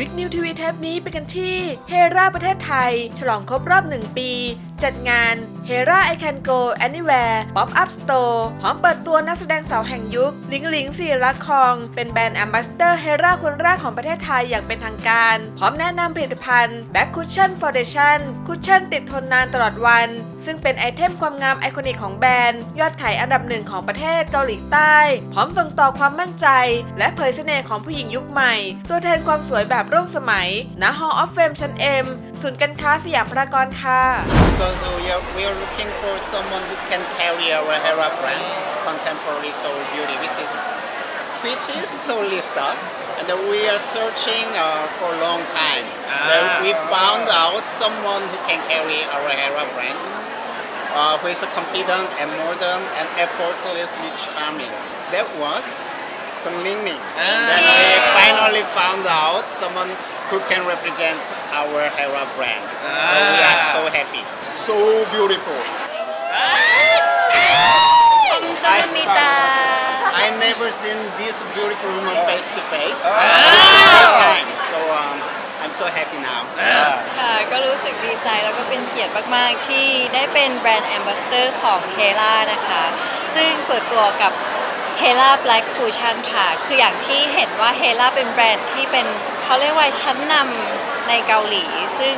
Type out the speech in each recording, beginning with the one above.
ริกนิวทีวีเทปนี้ไปกันที่เฮราประเทศไทย ฉลองครบรอบหนึ่งปี จัดงาน h e r a I Can Go Anywhere Pop Up Store พร้อมเปิดตัวนักแสดงสาวแห่งยุค ลิงลิงศิรักคอง เป็นแบรนด์แอมบาสเดอร์เฮราคนแรกของประเทศไทยอย่างเป็นทางการ พร้อมแนะนำผลิตภัณฑ์ Back Cushion Foundation คุชชั่นติดทนนานตลอดวัน ซึ่งเป็นไอเทมความงามไอคอนิกของแบรนด์ ยอดขายอันดับหนึ่งของประเทศเกาหลีใต้ พร้อมส่งต่อความมั่นใจ และเผยเสน่ห์ของผู้หญิงยุคใหม่ ตัวแทนความสวยแบบร่วมสมัยณ Hall of Fame ชั้น M ศูนย์การค้าสยามพารากอนค่ะ because we are, we are looking for someone who can carry our Hera brand, contemporary soul beauty, which is which is Solista, and we are searching uh, for a long time. Then we found out someone who can carry our Hera brand, uh, who is confident and modern and effortlessly charming. That was Kun Ling Ning. Then we finally found out someone who can represent our Hera brand. So we happy. So beautiful. 감사합니다. I never seen this beautiful woman face to face. This is the first time. So um, I'm so happy now. ค่ะก็รู้สึกดีใจแล้วก็เป็นเกียรติมาก ๆ ที่ได้เป็นแบรนด์แอมบาสเดอร์ของเฮล่านะคะ ซึ่งเปิดตัวกับเฮล่า Black Fusion ค่ะ คืออย่างที่เห็นว่าเฮล่าเป็นแบรนด์ที่เป็นเขาเรียกว่าชั้นนำในเกาหลี ซึ่ง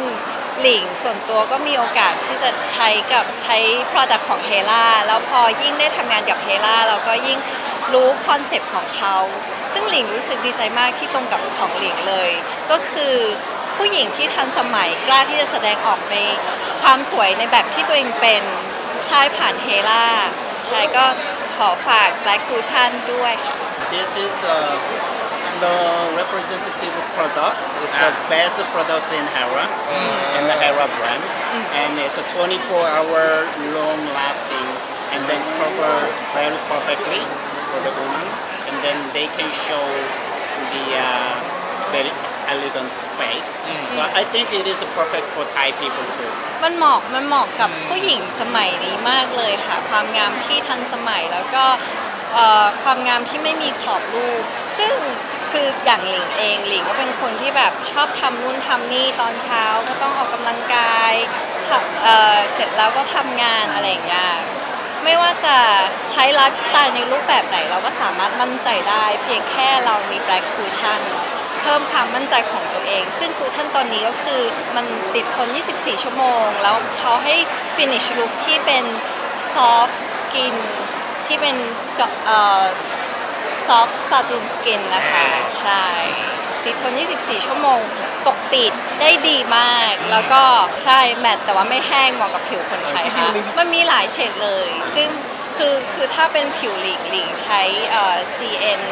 หลิงส่วนตัวก็มีโอกาสที่จะใช้กับใช้ Product ของเฮล่าแล้วพอยิ่งได้ทำงานกับเฮล่าเราก็ยิ่งรู้คอนเซปต์ของเขา ซึ่งหลิงรู้สึกดีใจมากที่ตรงกับของหลิงเลย ก็คือผู้หญิงที่ทันสมัยกล้าที่จะแสดงออกในความสวยในแบบที่ตัวเองเป็นใช้ผ่านเฮล่าใช้ก็ขอฝาก Black Cushion ด้วยค่ะ This is uh, the representative product. It's the best product in Hera, in the Hera brand, and it's a 24-hour long-lasting, and then cover very perfectly for the woman, and then they can show the uh, very elegant face. So I think it is perfect for Thai people too. มันเหมาะมันเหมาะกับผู้หญิงสมัยนี้มากเลยค่ะ ความงามที่ทันสมัยแล้วก็เอ่อความงามที่ไม่มีขอบรูป ซึ่ง คืออย่างหลิงเองหลิงก็เป็นคนที่แบบชอบทำนู่นทำนี่ตอนเช้าก็ต้องออกกำลังกายทำเอ่อเสร็จแล้วก็ทำงานอะไรอย่างเงี้ยไม่ว่าจะใช้ไลฟ์สไตล์ในรูปแบบไหนเราก็สามารถมั่นใจได้ เพียงแค่เรามี Black Cushion เพิ่มความมั่นใจของตัวเอง ซึ่งคูชั่นตอนนี้ก็คือมันติดทน 24 ชั่วโมง แล้วเขาให้ finish look ที่เป็น soft skin ที่เป็น sc- เอ่อ soft satin skin นะคะ ใช่ ติดทน 24 ชั่วโมง ปกปิดได้ดีมาก แล้วก็ใช่แมตต์แต่ว่าไม่แห้งเหมาะกับผิวคนไทยค่ะ มันมีหลายเฉดเลย ซึ่งคือคือถ้าเป็นผิวหลิงหลิงใช้เอ่อ CN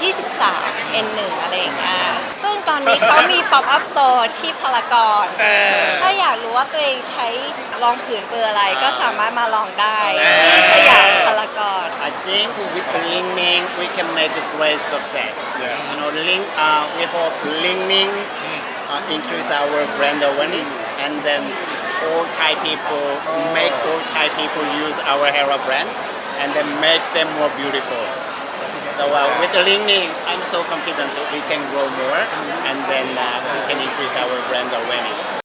23 N1 อนนี้เขามี Pop Up Store ที่พารากอนถ้าอยากรู้ว่าตัวเองใช้รองผืนเบอร์อะไรก็สามารถมาลองได้ที่สยามพารากอน I think with Ling Ning we can make a great success. You know, Ling, uh, we hope Ling Ning uh, increase our brand awareness and then all Thai people make all Thai people use our Hera brand and then make them more beautiful. So uh, with the Ling Ning, I'm so confident that we can grow more and then uh, we can increase our brand awareness.